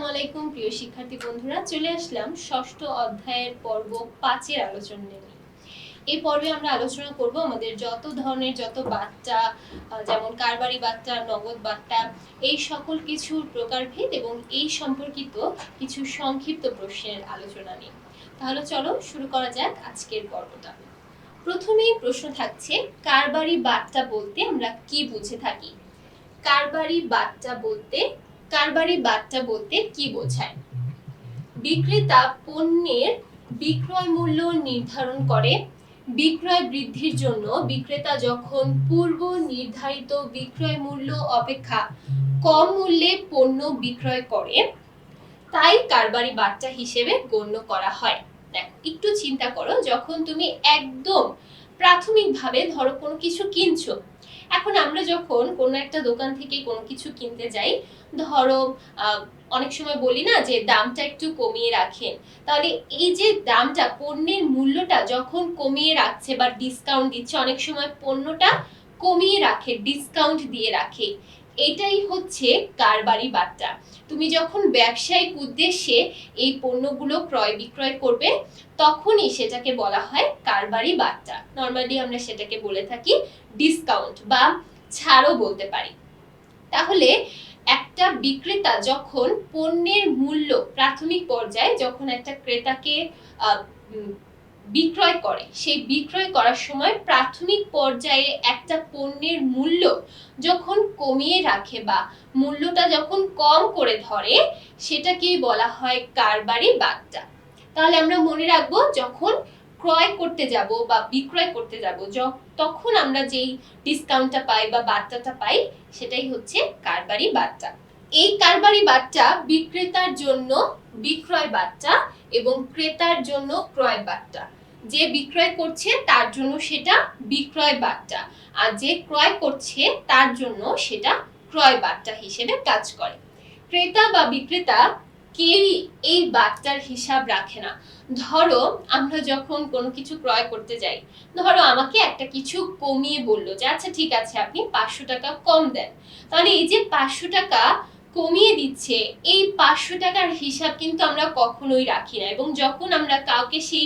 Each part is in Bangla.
আসসালামু আলাইকুম, প্রিয় শিক্ষার্থী বন্ধুরা। চলে আসলাম ষষ্ঠ অধ্যায়ের পর্ব পাঁচের আলোচনা নিয়ে। এই পর্বে আমরা আলোচনা করব আমাদের যত ধরনের যত বাচ্চা যেমন কারবারি বাচ্চা, নগদ বাট্টা এই সকল কিছুর প্রকারভেদ এবং এই সম্পর্কিত কিছু সংক্ষিপ্ত প্রশ্নের আলোচনা নিয়ে। তাহলে চলো শুরু করা যাক আজকের পর্বটা। প্রথমেই প্রশ্ন থাকছে, কারবারি বাট্টা বলতে আমরা কি বুঝে থাকি? কারবারি বাট্টা বলতে কারবারি বাট্টা বলতে কি বোঝায়? বিক্রেতা পণ্যের বিক্রয় মূল্য নির্ধারণ করে। বিক্রয় বৃদ্ধির জন্য বিক্রেতা যখন পূর্ব নির্ধারিত বিক্রয় মূল্য অপেক্ষা কম মূল্যে পণ্য বিক্রয় করে, তাই কারবারি বাট্টা হিসেবে গণ্য করা হয়। দেখো, একটু চিন্তা করো, যখন তুমি একদম প্রাথমিকভাবে ধরো কোনো কিছু কিনছো এখন আমরা যখন কোনো একটা দোকান থেকে কোনো কিছু কিনতে যাই, ধরো অনেক সময় বলি না যে দামটা একটু কমিয়ে রাখেন। তাহলে এই যে দামটা, পণ্যের মূল্যটা যখন কমিয়ে রাখছে বা ডিসকাউন্ট দিচ্ছে, অনেক সময় পণ্যটা কমিয়ে রাখে ডিসকাউন্ট দিয়ে রাখে। এটাই হচ্ছে কারবারি বার্তা। তুমি যখন ব্যবসায়িক উদ্দেশ্যে এই পণ্যগুলো ক্রয় বিক্রয় করবে, তখনই সেটাকে বলা হয় কারবারি বার্তা। নর্মালি আমরা সেটাকে বলে থাকি ডিসকাউন্ট বা ছাড়ও বলতে পারি। তাহলে একটা বিক্রেতা যখন পণ্যের মূল্য প্রাথমিক পর্যায়ে যখন একটা ক্রেতাকে বিক্রয় করে। সেই বিক্রয় করার সময় প্রাথমিক পর্যায়ে একটা পণ্যের মূল্য যখন কমিয়ে রাখে বা মূল্যটা যখন কম করে ধরে, সেটাকেই বলা হয় কারবারি বার্তা তাহলে আমরা মনে রাখব যখন ক্রয় করতে যাব বা বিক্রয় করতে যাব তখন আমরা যেই ডিসকাউন্টটা পাই বা বার্তাটা পাই, সেটাই হচ্ছে কারবারি বার্তা এই কারবারি বার্তা বিক্রেতার জন্য বিক্রয় বার্তা এবং ক্রেতার জন্য ক্রয় বার্তা যে বিক্রয় করছে তার জন্য সেটা বিক্রয় বার্তা। আর যে ক্রয় করছে তার জন্য সেটা ক্রয় বার্তা হিসেবে কাজ করে। ক্রেতা বা বিক্রেতা কেউই এই বার্তার হিসাব রাখে না। ধরো, আমরা যখন কোনো কিছু ক্রয় করতে যাই, ধরো আমাকে একটা কিছু কমিয়ে বলল যে আচ্ছা ঠিক আছে, আপনি পাঁচশো টাকা কম দেন। তাহলে এই যে পাঁচশো টাকা কমিয়ে দিচ্ছে, এই পাঁচশো টাকার হিসাব কিন্তু আমরা কখনোই রাখি না। এবং যখন আমরা কাউকে সেই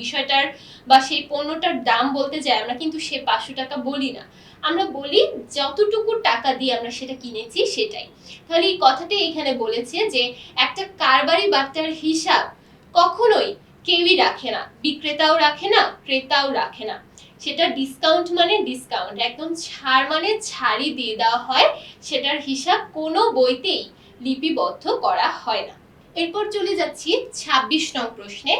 বিষয়টার বা সেই পণ্যটার দাম বলতে যাই, আমরা কিন্তু সে পাঁচশো টাকা বলি না। আমরা বলি, যতটুকু টাকা দিয়ে আমরা সেটা কিনেছি সেটাই। তাহলে এই কথাটাই এখানে বলেছে যে, একটা কারবারি বার্তার হিসাব কখনোই কেউই রাখে না। বিক্রেতাও রাখে না, ক্রেতাও রাখে না। সেটা ডিসকাউন্ট মানে ডিসকাউন্ট একদম ছাড় মানে ছাড়ই দিয়ে দেওয়া হয়, সেটার হিসাব কোনো বইতেই লিপিবদ্ধ করা হয় না। এরপর চলে যাচ্ছি ছাব্বিশ নং প্রশ্নে।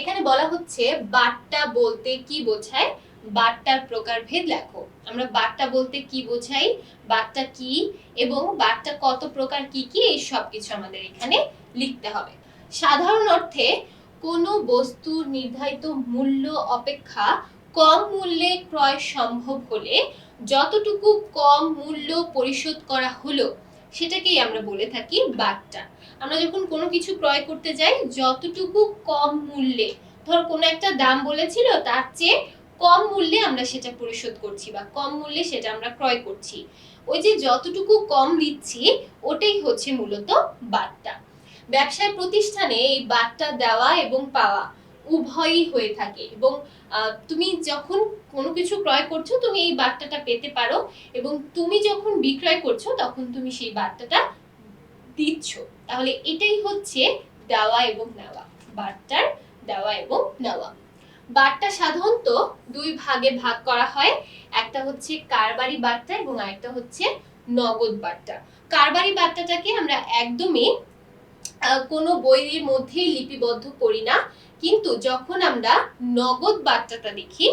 এখানে বলা হচ্ছে, বার্তা বলতে কি বোঝায়? বার্তার প্রকারভেদ লেখো। আমরা বার্তা বলতে কি বোঝাই? বার্তা কি? এবং বার্তা কত প্রকার কি কি? এই সব কিছু আমাদের এখানে লিখতে হবে। সাধারণ অর্থে কোনো বস্তুর নির্ধারিত মূল্য, অপেক্ষা কম মূল্যে ক্রয় সম্ভব হলে যতটুকু কম মূল্য পরিশোধ করা হলো, সেটাকেই আমরা বলে থাকি বার্তা আমরা যখন কোনো কিছু ক্রয় করতে যাই, যতটুকু কম মূল্যে, ধর কোনো একটা দাম বলেছিল, তার চেয়ে কম মূল্যে আমরা সেটা পরিশোধ করছি বা কম মূল্যে সেটা আমরা ক্রয় করছি। ওই যে যতটুকু কম দিচ্ছি ওটাই হচ্ছে মূলত বার্তা ব্যবসায় প্রতিষ্ঠানে এই বার্তা দেওয়া এবং পাওয়া উভয়ই হয়ে থাকে এবং তুমি যখন কোনো কিছু ক্রয় করছ, তুমি এই বার্তাটা পেতে পারো এবং তুমি যখন বিক্রয় করছ, তখন তুমি সেই বার্তাটা দিচ্ছ। তাহলে এটাই হচ্ছে দেওয়া এবং নেওয়া, বার্তার দেওয়া এবং নেওয়া। বার্তা সাধারণত দুই ভাগে ভাগ করা হয়, একটা হচ্ছে কারবারি বার্তা এবং আরেকটা হচ্ছে নগদ বার্তা। কারবারি বার্তাটাকে আমরা একদমই কোনো বইয়ের মধ্যেই লিপিবদ্ধ করি না। কিন্তু যখন আমরা নগদ বার্তাটা দেখি,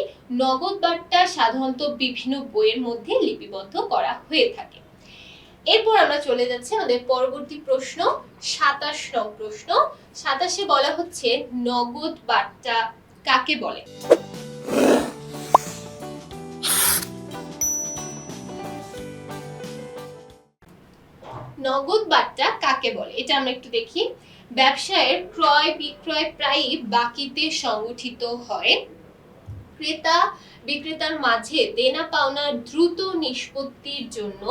নগদ বার্তা সাধারণত বিভিন্ন বইয়ের মধ্যে লিপিবদ্ধ করা হয়ে থাকে। এরপর আমরা চলে যাচ্ছি আমাদের পরবর্তী প্রশ্ন, সাতাশ নং প্রশ্ন। সাতাশে বলা হচ্ছে, নগদ বার্তা কাকে বলে? নগদ বার্তা কাকে বলে? এটা আমরা একটু দেখি। ব্যবসায়ের ক্রয়, বিক্রয় প্রায়ই বাকিতে সংগঠিত হয়। ক্রেতা বিক্রেতার মাঝে দেনা পাওনা দ্রুত নিষ্পত্তির জন্য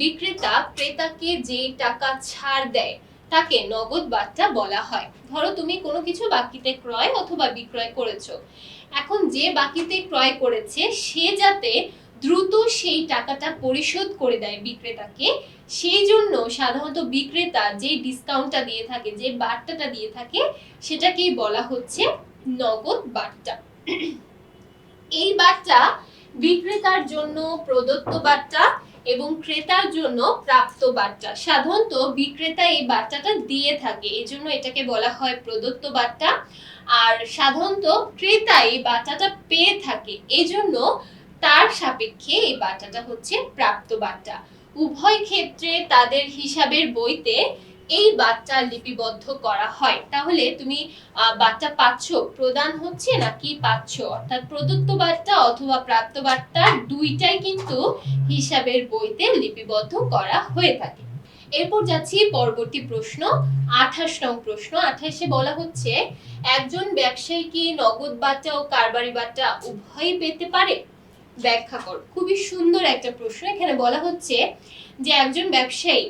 বিক্রেতা ক্রেতাকে যে টাকা ছাড় দেয়, তাকে নগদ বার্তা বলা হয়। ধরো তুমি কোনো কিছু বাকিতে ক্রয় অথবা বিক্রয় করেছ। এখন যে বাকিতে ক্রয় করেছে, সে যাতে দ্রুত সেই টাকাটা পরিশোধ করে দেয় বিক্রেতাকে সেই জন্য সাধারণত বিক্রেতা যে ডিসকাউন্টটা দিয়ে থাকে, যে বার্তাটা দিয়ে থাকে, সেটাকেই বলা হচ্ছে নগদ বার্তা এই বার্তা বিক্রেতার জন্য প্রদত্ত বার্তা এবং ক্রেতার জন্য প্রাপ্ত বার্তা সাধারণত বিক্রেতা এই বার্তাটা দিয়ে থাকে এই জন্য এটাকে বলা হয় প্রদত্ত বার্তা আর সাধারণত ক্রেতা এই বার্তাটা পেয়ে থাকে এই জন্য তার সাপেক্ষে এই বার্তাটা হচ্ছে প্রাপ্ত বার্তা উভয় ক্ষেত্রে তাদের হিসাবের বইতে এই বার্তা লিপিবদ্ধ করা হয়। তাহলে তুমি বার্তা পাচ্ছ, প্রদান হচ্ছে নাকি পাচ্ছ? অর্থাৎ প্রদত্ত বার্তা অথবা প্রাপ্ত বার্তা দুইটাই কিন্তু হিসাবের বইতে লিপিবদ্ধ করা হয়ে থাকে। এরপর যাচ্ছি পরবর্তী প্রশ্ন, আঠাশ নং প্রশ্ন। আঠাশে বলা হচ্ছে, একজন ব্যবসায়ী কি নগদ বার্তা ও কারবারি বার্তা উভয়ই পেতে পারে? ব্যাখ্যা কর। খুবই সুন্দর একটা প্রশ্ন। এখানে বলা হচ্ছে যে একজন ব্যবসায়ী,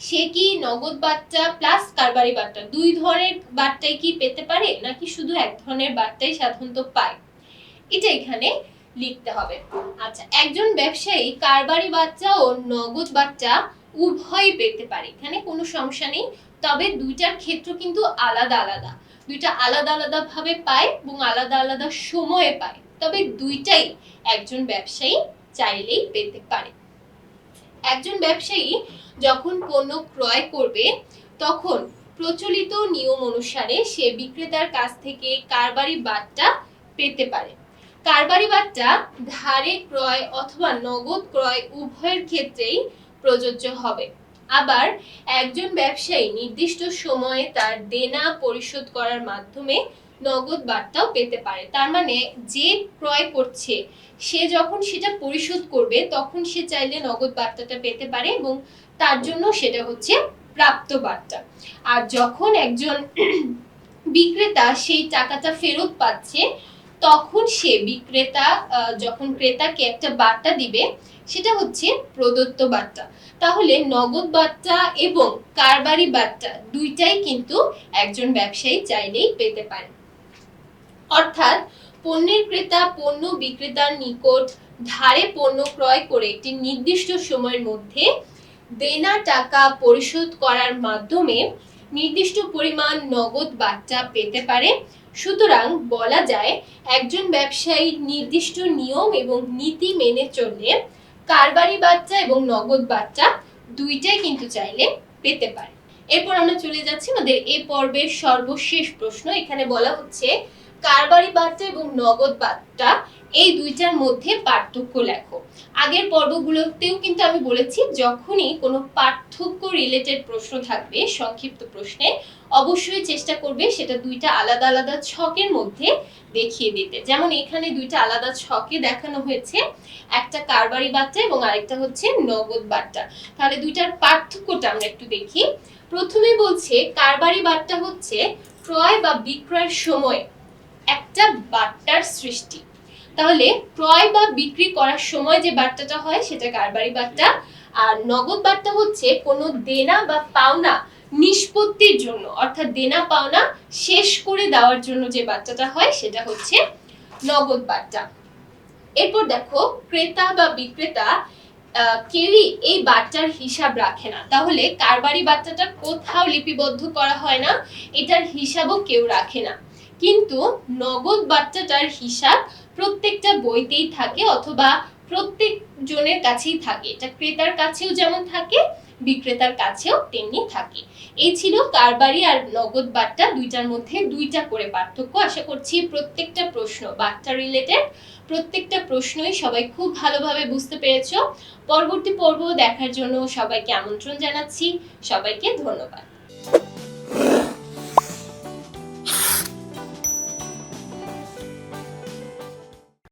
সে কি নগদ বার্তা প্লাস কারবারি বার্তা, দুই ধরনের বার্তাই কি পেতে পারে নাকি শুধু এক ধরনের বার্তাই সাধারণত পায়? এটা এখানে লিখতে হবে। আচ্ছা একজন ব্যবসায়ী কারবারি বার্তা ও নগদ বার্তা উভয়ই পেতে পারে। এখানে কোনো সমস্যা নেই। তবে দুইটার ক্ষেত্র কিন্তু আলাদা আলাদা। দুইটা আলাদা আলাদা ভাবে পায় এবং আলাদা আলাদা সময়ে পায়। তবে দুইটাই একজন ব্যবসায়ী চাইলেই পেতে পারে। একজন ব্যবসায়ী যখন পণ্য ক্রয় করবে, তখন প্রচলিত নিয়ম অনুসারে সে বিক্রেতার কাছ থেকে কারবারি বার্তা পেতে পারে। কারবারি বার্তা ধারে ক্রয় অথবা নগদ ক্রয় উভয়ের ক্ষেত্রেই প্রযোজ্য হবে। আবার একজন ব্যবসায়ী নির্দিষ্ট সময়ে তার দেনা পরিশোধ করার মাধ্যমে নগদ বার্তাও পেতে পারে। তার মানে যে ক্রয় করছে, সে যখন সেটা পরিশোধ করবে, তখন সে চাইলে নগদ বার্তাটা পেতে পারে এবং তার জন্য সেটা হচ্ছে প্রাপ্ত বার্তা। আর যখন একজন বিক্রেতা সেই টাকাটা ফেরত পাচ্ছে, তখন সে বিক্রেতা যখন ক্রেতাকে একটা বার্তা দিবে, সেটা হচ্ছে প্রদত্ত বার্তা। তাহলে নগদ বার্তা এবং কারবারি বার্তা দুইটাই কিন্তু একজন ব্যবসায়ী চাইলেই পেতে পারে। অর্থাৎ পণ্যের ক্রেতা পণ্য বিক্রেতার নিকট ধারে পণ্য ক্রয় করে একটি নির্দিষ্ট সময়ের মধ্যে দেনা টাকা পরিশোধ করার মাধ্যমে নির্দিষ্ট পরিমাণ নগদ বার্তা পেতে পারে। সুতরাং বলা যায়, একজন ব্যবসায়ী নির্দিষ্ট নিয়ম এবং নীতি মেনে চললে কারবারি বাচ্চা এবং নগদ বার্তা দুইটাই কিন্তু চাইলে পেতে পারে। এরপর আমরা চলে যাচ্ছি আমাদের এ পর্বের সর্বশেষ প্রশ্ন। এখানে বলা হচ্ছে কারবারি বার্তা এবং নগদ বার্তা এই দুইটার মধ্যে পার্থক্য লেখো। আগের পর্বগুলোতেও কিন্তু আমি বলেছি, যখনই কোনো পার্থক্য রিলেটেড প্রশ্ন থাকবে, সংক্ষিপ্ত প্রশ্নে, অবশ্যই চেষ্টা করবে সেটা দুইটা আলাদা আলাদা ছকের মধ্যে দেখিয়ে দিতে। যেমন এখানে দুইটা আলাদা ছকে দেখানো হয়েছে, একটা কারবারি বার্তা এবং আরেকটা হচ্ছে নগদ বার্তা তাহলে দুইটার পার্থক্যটা আমরা একটু দেখি। প্রথমে বলছে, কারবারি বার্তা হচ্ছে ক্রয় বা বিক্রয়ের সময় একটা বার্তার সৃষ্টি। তাহলে ক্রয় বা বিক্রি করার সময় যে বার্তাটা হয়, সেটা কারবারি বার্তা আর নগদ বার্তা হচ্ছে কোনো দেনা বা পাওনা নিষ্পত্তির জন্য। অর্থাৎ দেনা পাওনা শেষ করে দেওয়ার জন্য যে বার্তাটা হয়, সেটা হচ্ছে নগদ বার্তা এরপর দেখো, ক্রেতা বা বিক্রেতা কেউই এই বার্তার হিসাব রাখে না। তাহলে কারবারি বার্তাটা কোথাও লিপিবদ্ধ করা হয় না, এটার হিসাবও কেউ রাখে না। কিন্তু নগদ বার্তাটার হিসাব প্রত্যেকটা বইতেই থাকে অথবা প্রত্যেক জনের কাছেই থাকে। এটা ক্রেতার কাছেও যেমন থাকে, বিক্রেতার কাছেও তেমনি থাকে। এই ছিল কারবারি আর নগদ বার্তা দুইটার মধ্যে দুইটা করে পার্থক্য। আশা করছি প্রত্যেকটা প্রশ্ন বার্তা রিলেটেড প্রত্যেকটা প্রশ্নই সবাই খুব ভালোভাবে বুঝতে পেরেছ। পরবর্তী পর্ব দেখার জন্য সবাইকে আমন্ত্রণ জানাচ্ছি। সবাইকে ধন্যবাদ।